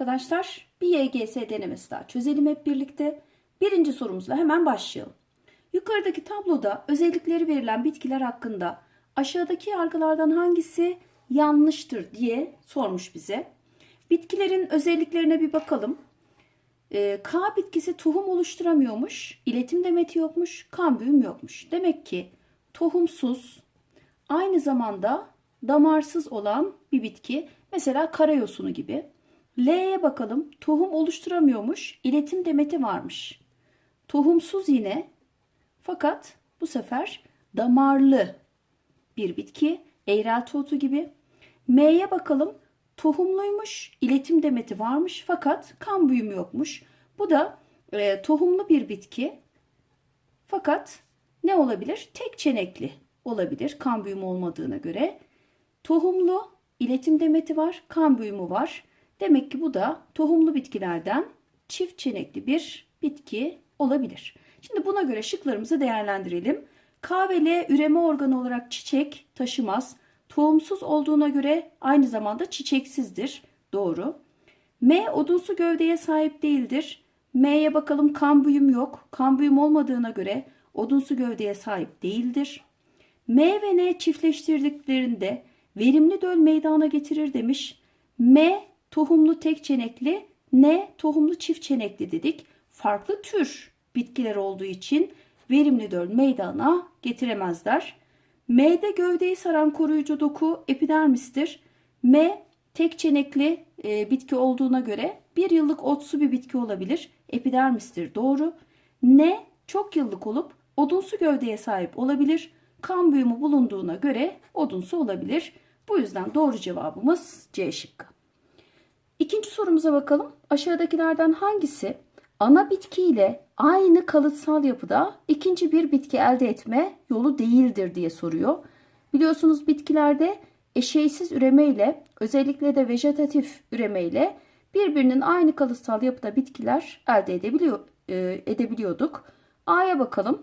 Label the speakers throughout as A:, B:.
A: Arkadaşlar. Bir YGS denemesi daha çözelim hep birlikte. Birinci sorumuzla hemen başlayalım. Yukarıdaki tabloda özellikleri verilen bitkiler hakkında aşağıdaki yargılardan hangisi yanlıştır diye sormuş bize. Bitkilerin özelliklerine bir bakalım. Ee, K bitkisi tohum oluşturamıyormuş, iletim demeti yokmuş, kan büyüm yokmuş. Demek ki tohumsuz, aynı zamanda damarsız olan bir bitki. Mesela karayosunu gibi. L'ye bakalım. Tohum oluşturamıyormuş. iletim demeti varmış. Tohumsuz yine. Fakat bu sefer damarlı bir bitki. Eğrelti otu gibi. M'ye bakalım. Tohumluymuş. iletim demeti varmış. Fakat kan büyümü yokmuş. Bu da e, tohumlu bir bitki. Fakat ne olabilir? Tek çenekli olabilir kan büyümü olmadığına göre. Tohumlu iletim demeti var, kan büyümü var. Demek ki bu da tohumlu bitkilerden çift çenekli bir bitki olabilir. Şimdi buna göre şıklarımızı değerlendirelim. K üreme organı olarak çiçek taşımaz. Tohumsuz olduğuna göre aynı zamanda çiçeksizdir. Doğru. M odunsu gövdeye sahip değildir. M'ye bakalım kan büyüm yok. Kan büyüm olmadığına göre odunsu gövdeye sahip değildir. M ve N çiftleştirdiklerinde verimli döl meydana getirir demiş. M tohumlu tek çenekli, N tohumlu çift çenekli dedik. Farklı tür bitkiler olduğu için verimli döl meydana getiremezler. M'de gövdeyi saran koruyucu doku epidermistir. M tek çenekli e, bitki olduğuna göre bir yıllık otsu bir bitki olabilir. Epidermistir doğru. N çok yıllık olup odunsu gövdeye sahip olabilir. Kan büyümü bulunduğuna göre odunsu olabilir. Bu yüzden doğru cevabımız C şıkkı. İkinci sorumuza bakalım. Aşağıdakilerden hangisi ana bitki ile aynı kalıtsal yapıda ikinci bir bitki elde etme yolu değildir diye soruyor. Biliyorsunuz bitkilerde eşeysiz üreme ile özellikle de vejetatif üreme ile birbirinin aynı kalıtsal yapıda bitkiler elde edebiliyor, e, edebiliyorduk. A'ya bakalım.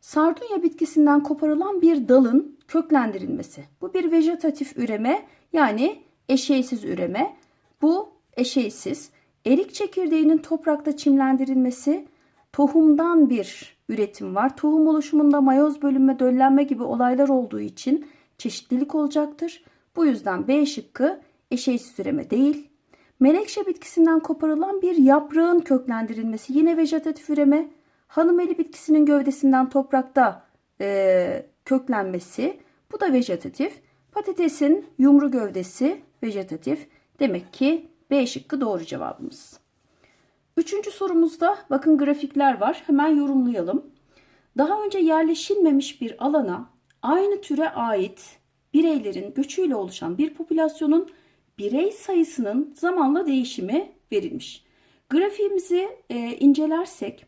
A: Sardunya bitkisinden koparılan bir dalın köklendirilmesi. Bu bir vejetatif üreme yani eşeysiz üreme. Bu eşeysiz. Erik çekirdeğinin toprakta çimlendirilmesi tohumdan bir üretim var. Tohum oluşumunda mayoz bölünme, döllenme gibi olaylar olduğu için çeşitlilik olacaktır. Bu yüzden B şıkkı eşeysiz üreme değil. Menekşe bitkisinden koparılan bir yaprağın köklendirilmesi yine vejetatif üreme. Hanımeli bitkisinin gövdesinden toprakta e, köklenmesi bu da vejetatif. Patatesin yumru gövdesi vejetatif. Demek ki B şıkkı doğru cevabımız. Üçüncü sorumuzda bakın grafikler var. Hemen yorumlayalım. Daha önce yerleşilmemiş bir alana aynı türe ait bireylerin göçüyle oluşan bir popülasyonun birey sayısının zamanla değişimi verilmiş. Grafiğimizi e, incelersek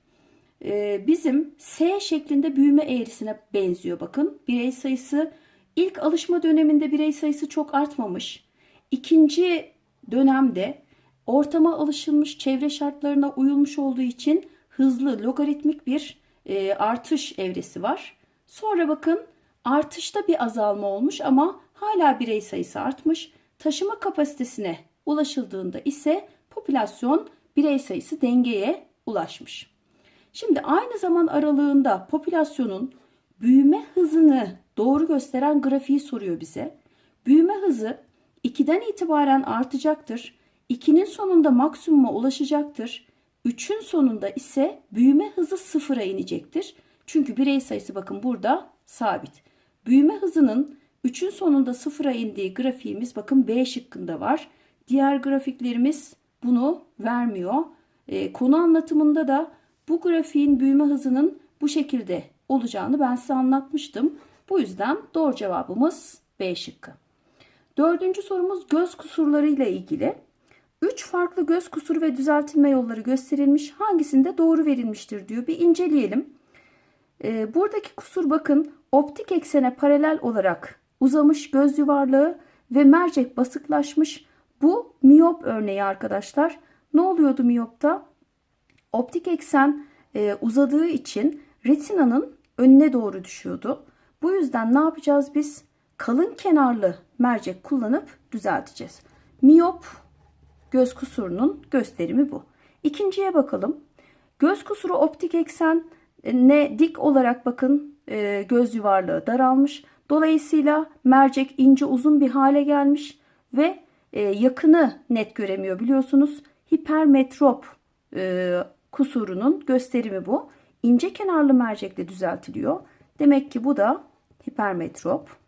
A: e, bizim S şeklinde büyüme eğrisine benziyor bakın. Birey sayısı ilk alışma döneminde birey sayısı çok artmamış. İkinci dönemde ortama alışılmış, çevre şartlarına uyulmuş olduğu için hızlı, logaritmik bir e, artış evresi var. Sonra bakın artışta bir azalma olmuş ama hala birey sayısı artmış. Taşıma kapasitesine ulaşıldığında ise popülasyon birey sayısı dengeye ulaşmış. Şimdi aynı zaman aralığında popülasyonun büyüme hızını doğru gösteren grafiği soruyor bize. Büyüme hızı 2'den itibaren artacaktır. 2'nin sonunda maksimuma ulaşacaktır. 3'ün sonunda ise büyüme hızı sıfıra inecektir. Çünkü birey sayısı bakın burada sabit. Büyüme hızının 3'ün sonunda sıfıra indiği grafiğimiz bakın B şıkkında var. Diğer grafiklerimiz bunu vermiyor. E, konu anlatımında da bu grafiğin büyüme hızının bu şekilde olacağını ben size anlatmıştım. Bu yüzden doğru cevabımız B şıkkı. Dördüncü sorumuz göz kusurları ile ilgili. Üç farklı göz kusuru ve düzeltilme yolları gösterilmiş. Hangisinde doğru verilmiştir diyor. Bir inceleyelim. Ee, buradaki kusur bakın optik eksene paralel olarak uzamış göz yuvarlağı ve mercek basıklaşmış. Bu miyop örneği arkadaşlar. Ne oluyordu miyopta? Optik eksen e, uzadığı için retinanın önüne doğru düşüyordu. Bu yüzden ne yapacağız biz? Kalın kenarlı mercek kullanıp düzelteceğiz. Miyop göz kusurunun gösterimi bu. İkinciye bakalım. Göz kusuru optik eksen ne dik olarak bakın e, göz yuvarlığı daralmış. Dolayısıyla mercek ince uzun bir hale gelmiş ve e, yakını net göremiyor biliyorsunuz. Hipermetrop e, kusurunun gösterimi bu. İnce kenarlı mercekle düzeltiliyor. Demek ki bu da hipermetrop.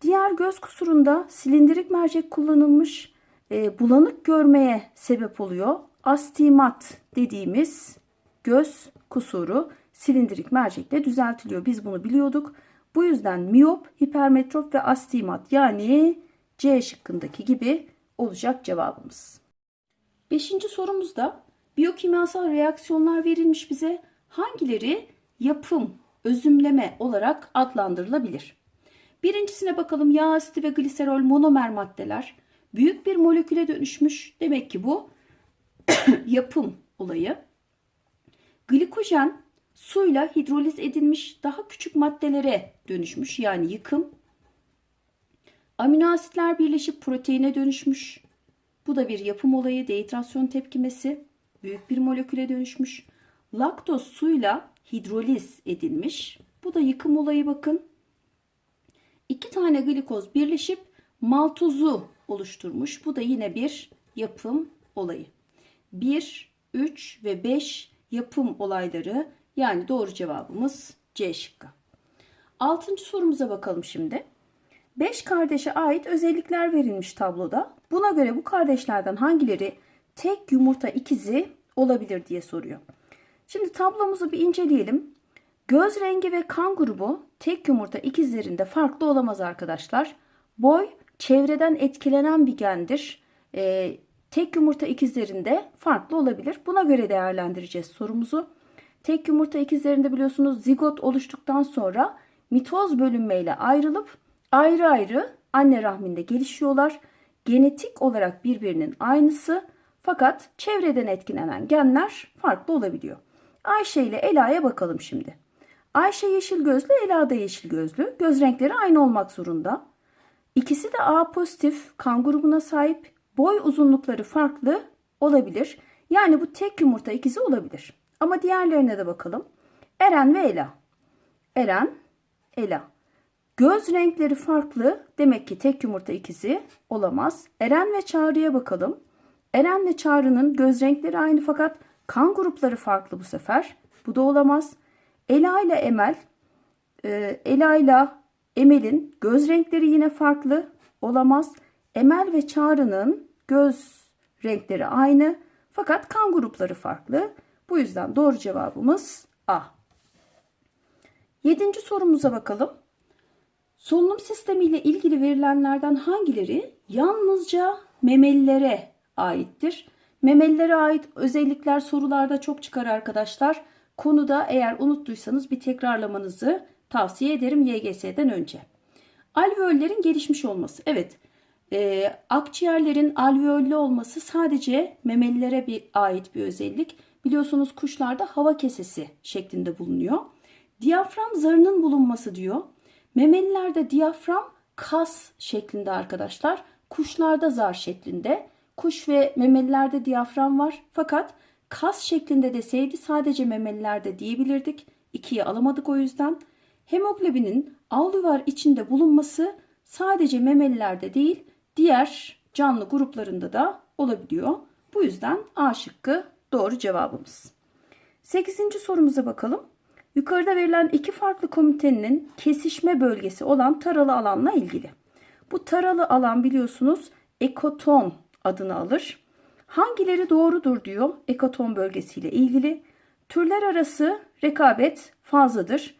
A: Diğer göz kusurunda silindirik mercek kullanılmış e, bulanık görmeye sebep oluyor. Astigmat dediğimiz göz kusuru silindirik mercekle düzeltiliyor. Biz bunu biliyorduk. Bu yüzden miyop, hipermetrop ve astigmat yani C şıkkındaki gibi olacak cevabımız. Beşinci sorumuzda biyokimyasal reaksiyonlar verilmiş bize. Hangileri yapım, özümleme olarak adlandırılabilir? Birincisine bakalım yağ asidi ve gliserol monomer maddeler. Büyük bir moleküle dönüşmüş. Demek ki bu yapım olayı. Glikojen suyla hidroliz edilmiş daha küçük maddelere dönüşmüş yani yıkım. Amino asitler birleşip proteine dönüşmüş. Bu da bir yapım olayı, dehidrasyon tepkimesi. Büyük bir moleküle dönüşmüş. Laktoz suyla hidroliz edilmiş. Bu da yıkım olayı bakın. İki tane glikoz birleşip maltozu oluşturmuş. Bu da yine bir yapım olayı. 1, 3 ve 5 yapım olayları yani doğru cevabımız C şıkkı. Altıncı sorumuza bakalım şimdi. 5 kardeşe ait özellikler verilmiş tabloda. Buna göre bu kardeşlerden hangileri tek yumurta ikizi olabilir diye soruyor. Şimdi tablomuzu bir inceleyelim. Göz rengi ve kan grubu tek yumurta ikizlerinde farklı olamaz arkadaşlar. Boy çevreden etkilenen bir gendir. Ee, tek yumurta ikizlerinde farklı olabilir. Buna göre değerlendireceğiz sorumuzu. Tek yumurta ikizlerinde biliyorsunuz zigot oluştuktan sonra mitoz bölünmeyle ayrılıp ayrı ayrı anne rahminde gelişiyorlar. Genetik olarak birbirinin aynısı fakat çevreden etkilenen genler farklı olabiliyor. Ayşe ile Ela'ya bakalım şimdi. Ayşe yeşil gözlü, Ela da yeşil gözlü. Göz renkleri aynı olmak zorunda. İkisi de A pozitif kan grubuna sahip. Boy uzunlukları farklı olabilir. Yani bu tek yumurta ikizi olabilir. Ama diğerlerine de bakalım. Eren ve Ela. Eren, Ela. Göz renkleri farklı. Demek ki tek yumurta ikizi olamaz. Eren ve Çağrı'ya bakalım. Eren ve Çağrı'nın göz renkleri aynı fakat kan grupları farklı bu sefer. Bu da olamaz. Ela ile Emel, e, Ela ile Emel'in göz renkleri yine farklı olamaz. Emel ve Çağrı'nın göz renkleri aynı fakat kan grupları farklı. Bu yüzden doğru cevabımız A. Yedinci sorumuza bakalım. Solunum sistemiyle ilgili verilenlerden hangileri yalnızca memelilere aittir? Memelilere ait özellikler sorularda çok çıkar arkadaşlar. Konuda eğer unuttuysanız bir tekrarlamanızı tavsiye ederim YGS'den önce. Alveollerin gelişmiş olması. Evet, e, akciğerlerin alveollü olması sadece memelilere bir ait bir özellik. Biliyorsunuz kuşlarda hava kesesi şeklinde bulunuyor. Diyafram zarının bulunması diyor. Memelilerde diyafram kas şeklinde arkadaşlar. Kuşlarda zar şeklinde. Kuş ve memelilerde diyafram var. Fakat kas şeklinde deseydi sadece memelilerde diyebilirdik. İkiye alamadık o yüzden. Hemoglobinin alüvar içinde bulunması sadece memelilerde değil diğer canlı gruplarında da olabiliyor. Bu yüzden A şıkkı doğru cevabımız. 8. sorumuza bakalım. Yukarıda verilen iki farklı komitenin kesişme bölgesi olan taralı alanla ilgili. Bu taralı alan biliyorsunuz ekoton adını alır. Hangileri doğrudur diyor ekoton bölgesiyle ilgili. Türler arası rekabet fazladır.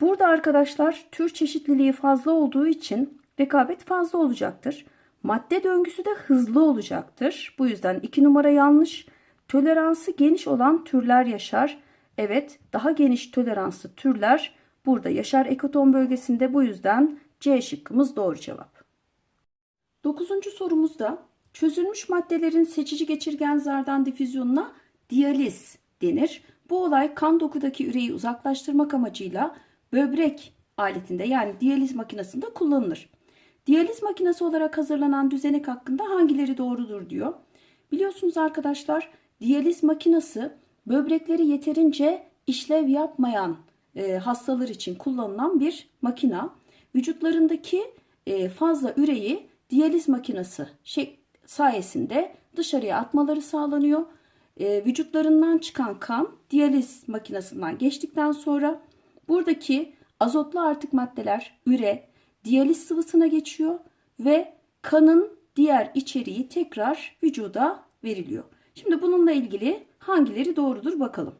A: Burada arkadaşlar tür çeşitliliği fazla olduğu için rekabet fazla olacaktır. Madde döngüsü de hızlı olacaktır. Bu yüzden 2 numara yanlış. Toleransı geniş olan türler yaşar. Evet, daha geniş toleranslı türler burada yaşar ekoton bölgesinde. Bu yüzden C şıkkımız doğru cevap. Dokuzuncu sorumuzda çözülmüş maddelerin seçici geçirgen zardan difüzyonuna diyaliz denir. Bu olay kan dokudaki üreyi uzaklaştırmak amacıyla böbrek aletinde yani diyaliz makinesinde kullanılır. Diyaliz makinesi olarak hazırlanan düzenek hakkında hangileri doğrudur diyor. Biliyorsunuz arkadaşlar diyaliz makinesi böbrekleri yeterince işlev yapmayan e, hastalar için kullanılan bir makina. Vücutlarındaki e, fazla üreyi diyaliz makinesi şey, sayesinde dışarıya atmaları sağlanıyor. E, vücutlarından çıkan kan diyaliz makinesinden geçtikten sonra buradaki azotlu artık maddeler üre diyaliz sıvısına geçiyor ve kanın diğer içeriği tekrar vücuda veriliyor. Şimdi bununla ilgili hangileri doğrudur bakalım.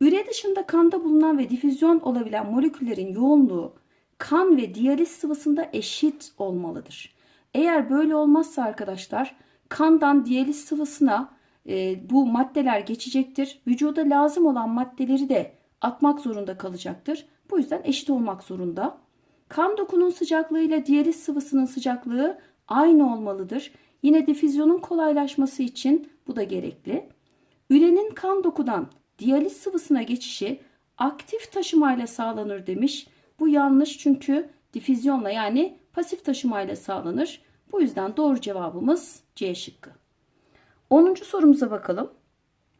A: Üre dışında kanda bulunan ve difüzyon olabilen moleküllerin yoğunluğu kan ve diyaliz sıvısında eşit olmalıdır. Eğer böyle olmazsa arkadaşlar kandan diyaliz sıvısına e, bu maddeler geçecektir. Vücuda lazım olan maddeleri de atmak zorunda kalacaktır. Bu yüzden eşit olmak zorunda. Kan dokunun sıcaklığı ile diyaliz sıvısının sıcaklığı aynı olmalıdır. Yine difüzyonun kolaylaşması için bu da gerekli. Ürenin kan dokudan diyaliz sıvısına geçişi aktif taşımayla sağlanır demiş. Bu yanlış çünkü difüzyonla yani pasif taşımayla sağlanır. Bu yüzden doğru cevabımız C şıkkı. 10. sorumuza bakalım.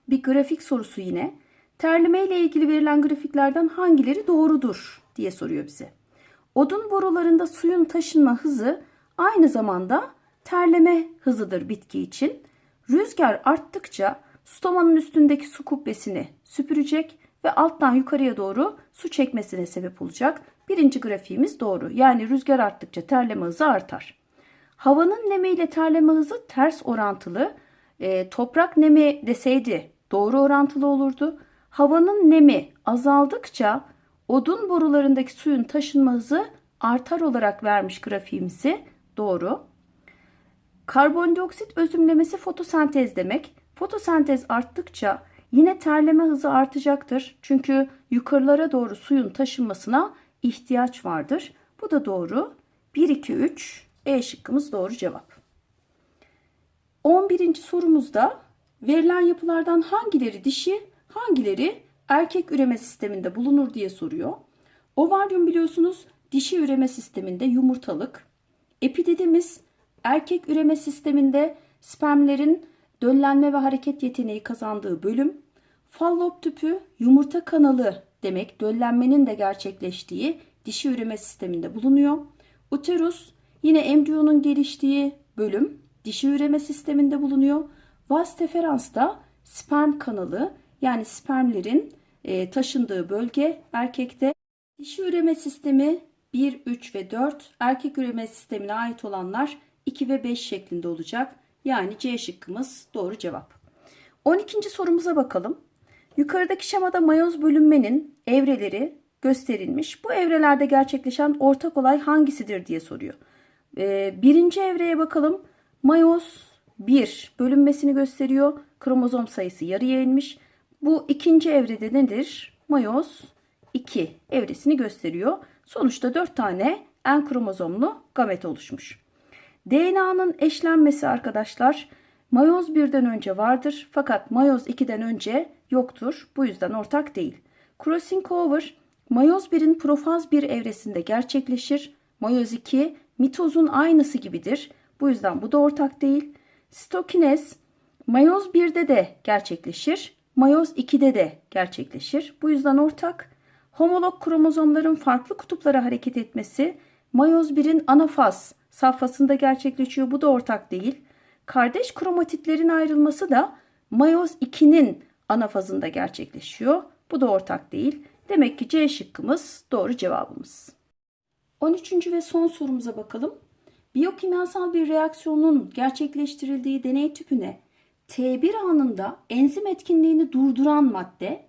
A: Bir grafik sorusu yine. Terleme ile ilgili verilen grafiklerden hangileri doğrudur diye soruyor bize. Odun borularında suyun taşınma hızı aynı zamanda terleme hızıdır bitki için. Rüzgar arttıkça stomanın üstündeki su kubbesini süpürecek ve alttan yukarıya doğru su çekmesine sebep olacak. Birinci grafiğimiz doğru. Yani rüzgar arttıkça terleme hızı artar. Havanın nemi ile terleme hızı ters orantılı. E, toprak nemi deseydi doğru orantılı olurdu. Havanın nemi azaldıkça odun borularındaki suyun taşınma hızı artar olarak vermiş grafiğimizi. Doğru. Karbondioksit özümlemesi fotosentez demek. Fotosentez arttıkça yine terleme hızı artacaktır. Çünkü yukarılara doğru suyun taşınmasına ihtiyaç vardır. Bu da doğru. 1, 2, 3 E şıkkımız doğru cevap. 11. sorumuzda verilen yapılardan hangileri dişi, hangileri erkek üreme sisteminde bulunur diye soruyor. Ovaryum biliyorsunuz dişi üreme sisteminde yumurtalık. Epididimiz erkek üreme sisteminde spermlerin döllenme ve hareket yeteneği kazandığı bölüm. Fallop tüpü yumurta kanalı demek döllenmenin de gerçekleştiği dişi üreme sisteminde bulunuyor. Uterus yine embriyonun geliştiği bölüm dişi üreme sisteminde bulunuyor. Vas deferans da sperm kanalı yani spermlerin e, taşındığı bölge erkekte. Dişi üreme sistemi 1, 3 ve 4 erkek üreme sistemine ait olanlar 2 ve 5 şeklinde olacak. Yani C şıkkımız doğru cevap. 12. sorumuza bakalım. Yukarıdaki şemada mayoz bölünmenin evreleri gösterilmiş. Bu evrelerde gerçekleşen ortak olay hangisidir diye soruyor. Ee, birinci evreye bakalım. Mayoz 1 bölünmesini gösteriyor. Kromozom sayısı yarıya inmiş. Bu ikinci evrede nedir? Mayoz 2 evresini gösteriyor. Sonuçta 4 tane en kromozomlu gamet oluşmuş. DNA'nın eşlenmesi arkadaşlar mayoz 1'den önce vardır fakat mayoz 2'den önce yoktur. Bu yüzden ortak değil. Crossing over mayoz 1'in profaz 1 evresinde gerçekleşir. Mayoz 2 mitozun aynısı gibidir. Bu yüzden bu da ortak değil. Stokinez mayoz 1'de de gerçekleşir. Mayoz 2'de de gerçekleşir. Bu yüzden ortak. Homolog kromozomların farklı kutuplara hareket etmesi mayoz 1'in anafaz safhasında gerçekleşiyor. Bu da ortak değil. Kardeş kromatitlerin ayrılması da mayoz 2'nin anafazında gerçekleşiyor. Bu da ortak değil. Demek ki C şıkkımız doğru cevabımız. 13. ve son sorumuza bakalım. Biyokimyasal bir reaksiyonun gerçekleştirildiği deney tüpüne T1 anında enzim etkinliğini durduran madde,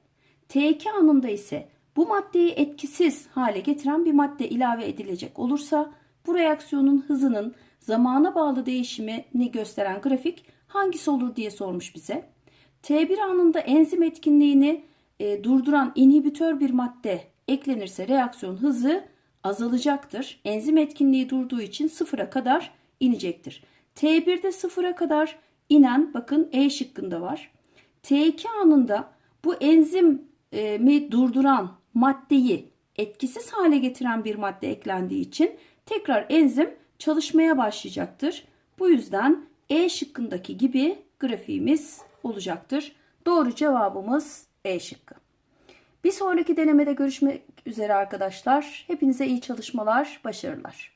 A: T2 anında ise bu maddeyi etkisiz hale getiren bir madde ilave edilecek olursa bu reaksiyonun hızının zamana bağlı değişimini gösteren grafik hangisi olur diye sormuş bize. T1 anında enzim etkinliğini e, durduran inhibitör bir madde eklenirse reaksiyon hızı azalacaktır. Enzim etkinliği durduğu için sıfıra kadar inecektir. T1'de sıfıra kadar inen bakın E şıkkında var. T2 anında bu enzimi durduran maddeyi etkisiz hale getiren bir madde eklendiği için tekrar enzim çalışmaya başlayacaktır. Bu yüzden E şıkkındaki gibi grafiğimiz olacaktır. Doğru cevabımız E şıkkı. Bir sonraki denemede görüşmek üzere arkadaşlar. Hepinize iyi çalışmalar, başarılar.